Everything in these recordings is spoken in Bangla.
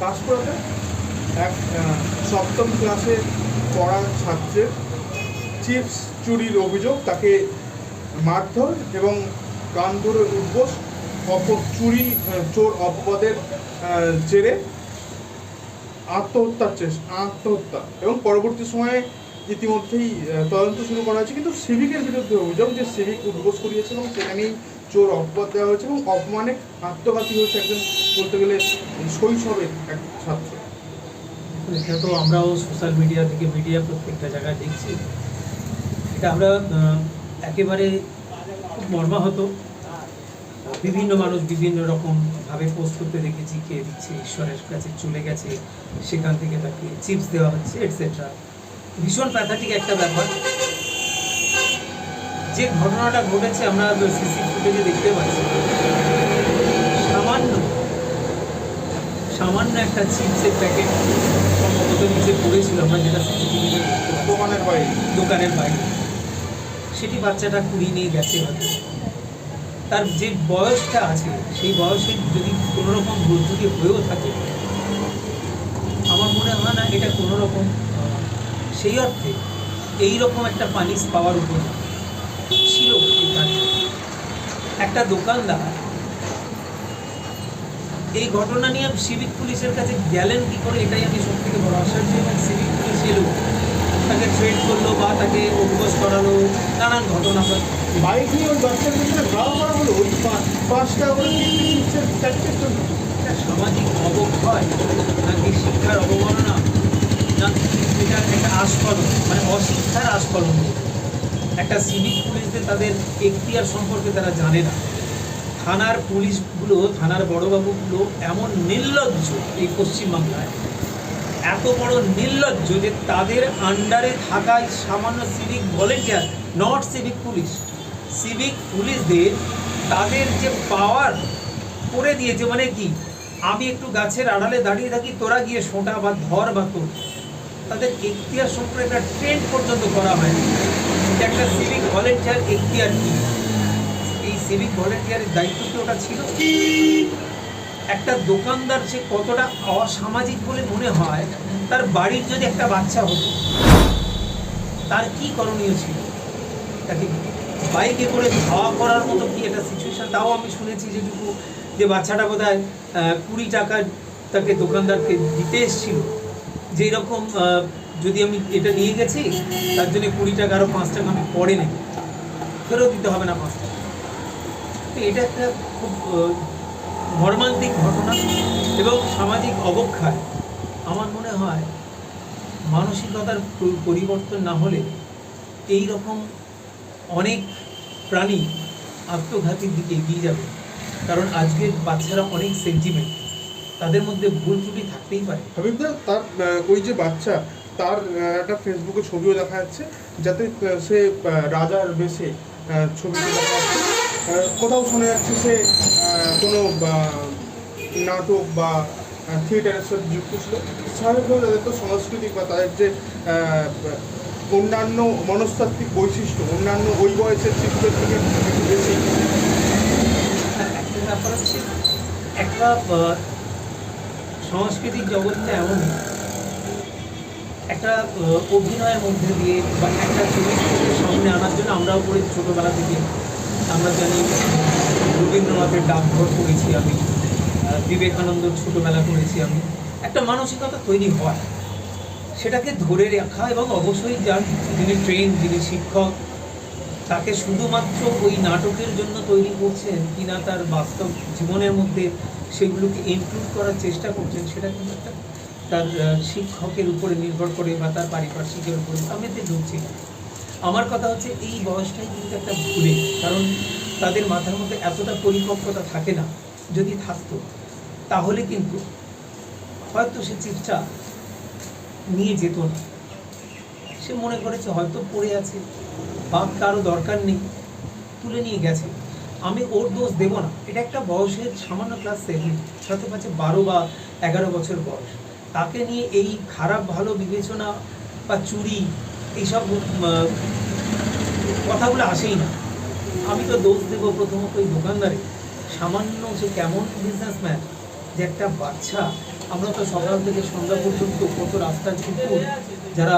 দাসপুরাতে এক সপ্তম ক্লাসে পড়া ছাত্রের চিপস, চুরির অভিযোগ, তাকে মারধর এবং কান ধরে উদ্বোস অপ চুরি চোর অপবাদের জেরে আত্মহত্যার চেষ্টা, আত্মহত্যা। এবং পরবর্তী সময়ে ইতিমধ্যেই তদন্ত শুরু করা হয়েছে। কিন্তু সিভিকের বিরুদ্ধে অভিযোগ যে সিভিক উদ্বোস করিয়েছে এবং সেখানেই চোর অপবাদ দেওয়া হয়েছে এবং অপমানে আত্মঘাতী হয়েছে একজন বলতে গেলে শৈশবের এক ছাত্র। এটা তো আমরাও সোশ্যাল মিডিয়া থেকে মিডিয়া প্রত্যেকটা জায়গায় দেখছি। এটা আমরা একেবারে মর্মাহত। বিভিন্ন মানুষ বিভিন্ন রকম ভাবে পোস্ট করতে দেখেছি কে দিচ্ছে, ঈশ্বরের কাছে চলে গেছে, সেখান থেকে তাকে চিপস দেওয়া হচ্ছে এটসেট্রা ভীষণ প্যাথাটিক একটা ব্যাপার। যে ঘটনাটা ঘটেছে আমরা সিসি ফুটেজে দেখতে পাচ্ছি সামান্য সামান্য একটা চিপসের প্যাকেট সম্ভবত নিচে পড়েছিল আমরা যেটা সিসিটিভিতে দোকানের বাইরে দোকানের বাইরে সেটি বাচ্চাটা কুড়িয়ে নিয়ে গেছে হয়তো। তার যে বয়সটা আছে সেই বয়সে যদি কোনো রকম ভুল যদি হয়েও থাকে আমার মনে হয় না এটা কোনো রকম সেই অর্থে এই রকম একটা পানিশ পাওয়ার উপর ছিল একটা দোকানদার এই ঘটনা নিয়ে সিভিক পুলিশের কাছে গেলেন কি করে এটাই আমি সব থেকে বড় আশ্চর্য এবং সিভিক পুলিশ এলো তাকে ট্রেড করল বা তাকে অভ্যাস করালো নানান ঘটনা বাইক নিয়ে ওই বাচ্চার পেছনে ঘাও করা হলো ওই পা- পাঁচ টাকা করে তিনটে চিপসের প্যাকেটের জন্য একটা সামাজিক অবক্ষয় নাকি শিক্ষার অবমাননা? না এটা একটা আস্ফলন মানে অশিক্ষার আস্ফলন একটা সিভিক পুলিশদের তাদের এখতিয়ার সম্পর্কে তারা জানে না। থানার পুলিশগুলো, থানার বড়বাবুগুলো এমন নির্লজ্জ এই পশ্চিমবাংলায়। এত বড় নির্লজ্জ যে তাদের আন্ডারে থাকায় সামান্য civic volunteer not civic police civic পুলিশদের তাদের যে পাওয়ার করে দিয়েছে মানে কি? আমি একটু গাছের আড়ালে দাঁড়িয়ে থাকি, তোরা গিয়ে সোঁটা বা ধর বা তোর। তাদের এখতিয়ার সম্পর্কে একটা ট্রেন্ড পর্যন্ত করা হয় একটা সিভিক ভলেন্টিয়ার এখতিয়ার কি? সিভিক ভলেন্টিয়ারের দায়িত্ব কি ওটা ছিল একটা দোকানদার সে কতটা অসামাজিক বলে মনে হয়, তার বাড়ির যদি একটা বাচ্চা হতো, তার কি করণীয় ছিল? তাকে বাইকে করে খাওয়া করার মতো কি একটা সিচুয়েশান তাও আমি শুনেছি যেটুকু যে বাচ্চাটা বোধ হয় কুড়ি টাকা তাকে দোকানদারকে দিতে এসেছিল। যেই রকম যদি আমি এটা নিয়ে গেছি, তার জন্য কুড়ি টাকা আরও পাঁচ টাকা আমি পরে নেব। ফেরত দিতে হবে না পাঁচ টাকা। এটা একটা খুব মর্মান্তিক ঘটনা এবং সামাজিক অবক্ষয়। আমার মনে হয় মানসিকতার পরিবর্তন না হলে এই রকম অনেক প্রাণী আত্মঘাতীর দিকে এগিয়ে যাবে। কারণ আজকের বাচ্চারা অনেক সেন্টিমেন্ট তাদের মধ্যে ভুল ত্রুটি থাকতেই পারে। হাবিবদা তার ওই যে বাচ্চা, তার একটা ফেসবুকে ছবিও দেখা যাচ্ছে, যাতে সে রাজার বেশে ছবি দেখা যাচ্ছে। কোথাও শোনা যাচ্ছে সে কোনো নাটক বা থিয়েটারের সাথে যুক্ত ছিল। স্বাভাবিকভাবে তাদের তো সাংস্কৃতিক বা তাদের যে অন্যান্য মনস্তাত্ত্বিক বৈশিষ্ট্য, অন্যান্য ওই বয়সের শিশুদের থেকে বেশি। একটা ব্যাপার হচ্ছে, একটা সাংস্কৃতিক জগৎটা এমন। একটা অভিনয়ের মধ্যে দিয়ে বা একটা চরিত্রকে সামনে আনার জন্য আমরাও পড়েছি ছোটোবেলা থেকে। আমরা জানি রবীন্দ্রনাথের ডাকঘর পড়েছি আমি আহ, বিবেকানন্দর ছোটোবেলা করেছি আমি। একটা মানসিকতা তৈরি হয়। সেটাকে ধরে রাখা এবং অবশ্যই যার যিনি ট্রেন যিনি শিক্ষক তাকে শুধুমাত্র ওই নাটকের জন্য তৈরি করছেন কিনা তার বাস্তব জীবনের মধ্যে সেগুলোকে ইনক্লুড করার চেষ্টা করছেন সেটা কিন্তু একটা তার শিক্ষকের উপরে নির্ভর করে বা তার পারিপার্শ্বিকের উপরে। আমি ঢুকছি না। আমার কথা হচ্ছে এই বয়সটাই কিন্তু একটা ভুলে, কারণ তাদের মাথার মধ্যে এতটা পরিপক্কতা থাকে না, যদি থাকতো, তাহলে কিন্তু হয়তো সে চিপটা নিয়ে যেত না। সে মনে করেছে হয়তো পড়ে আছে, বা কারও দরকার নেই, তুলে নিয়ে গেছে। আমি ওর দোষ দেব না। এটা একটা বয়সের সামান্য ক্লাস সেভেন হয়তো পাচ্ছে বারো বা এগারো বছর বয়স। তাকে নিয়ে এই খারাপ ভালো বিবেচনা বা চুরি এইসব কথাগুলো আসেই না। আমি তো দোষ দেবো প্রথমত ওই দোকানদারে। সামান্য সে কেমন বিজনেসম্যান যে একটা বাচ্চা, আমরা তো সকাল থেকে সন্ধ্যা পর্যন্ত কত রাস্তার কুকুর, যারা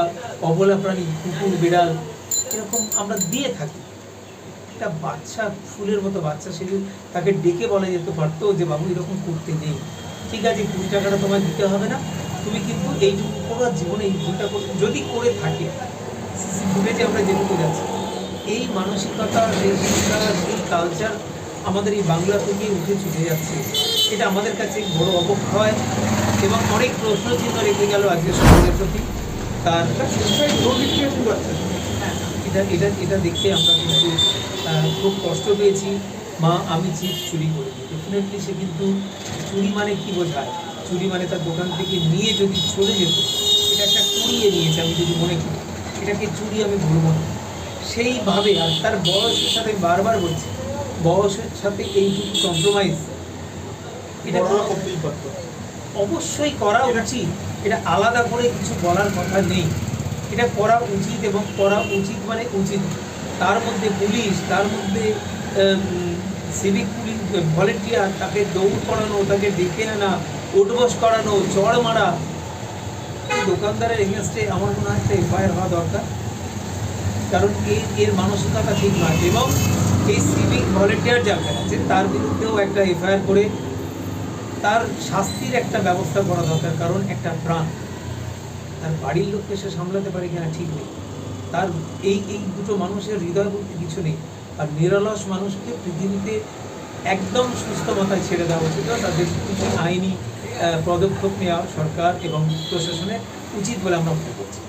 অবলা প্রাণী, কুকুর, বিড়াল, এরকম আমরা দিয়ে থাকি। একটা বাচ্চা, ফুলের মতো বাচ্চা, সে তাকে ডেকে বলা যেতে পারতো যে বাবু, এরকম করতে নেই। ঠিক আছে, কুড়ি টাকাটা তোমায় দিতে হবে না। তুমি কিন্তু এইটুকু করো জীবনে এই ভুলটা যদি করে থাকে ফুটেজে আমরা যেটুকু যাচ্ছি এই মানসিকতা এই শিক্ষা এই কালচার আমাদের এই বাংলা থেকে উঠে ছুটে যাচ্ছে। এটা আমাদের কাছে বড় অবক্ষয় এবং অনেক প্রশ্ন চিহ্ন রেখে গেল আজকে সমাজের প্রতি। তার হ্যাঁ, এটা এটা এটা দেখতে আমরা কিন্তু খুব কষ্ট পেয়েছি। মা আমি চিপস চুরি করেছি ডেফিনেটলি সে কিন্তু চুরি মানে কি বোঝায়? চুরি মানে তার দোকান থেকে নিয়ে যদি চলে যেত এটা একটা কুড়িয়ে নিয়েছে আমি যদি মনে করি। এটাকে চুরি আমি বলব না। সেইভাবে আর তার বয়সের সাথে বারবার বলছি বয়সের সাথে এইটুকু কম্প্রোমাইজ এটা করতেই পারতো অবশ্যই করা উচিত। এটা আলাদা করে কিছু বলার কথা নেই। এটা করা উচিত এবং করা উচিত মানে উচিত। তার মধ্যে পুলিশ তার মধ্যে সিভিক পুলিশ ভলেন্টিয়ার তাকে দৌড় করানো তাকে ডেকে আনা উঠবস করানো চড় মারা দোকানদারের এগেনস্টে আমার মনে হয় একটা এফআইআর হওয়া দরকার। কারণ এই এর মানসিকতা ঠিক নয়। এবং এই সিভিক ভলেন্টিয়ার যাকে আছে তার বিরুদ্ধেও একটা এফআইআর করে তার শাস্তির একটা ব্যবস্থা করা দরকার, কারণ একটা প্রাণ। তার বাড়ির লোককে সে সামলাতে পারে কিনা ঠিক নেই। তার এই এই দুটো মানুষের হৃদয় বলতে কিছু নেই। আর নিরলস মানুষকে পৃথিবীতে একদম সুস্থ মাথায় ছেড়ে দেওয়া উচিত। তাদের কিছু আইনি পদক্ষেপ নেওয়া সরকার এবং প্রশাসনের উচিত বলে আমরা মনে করছি।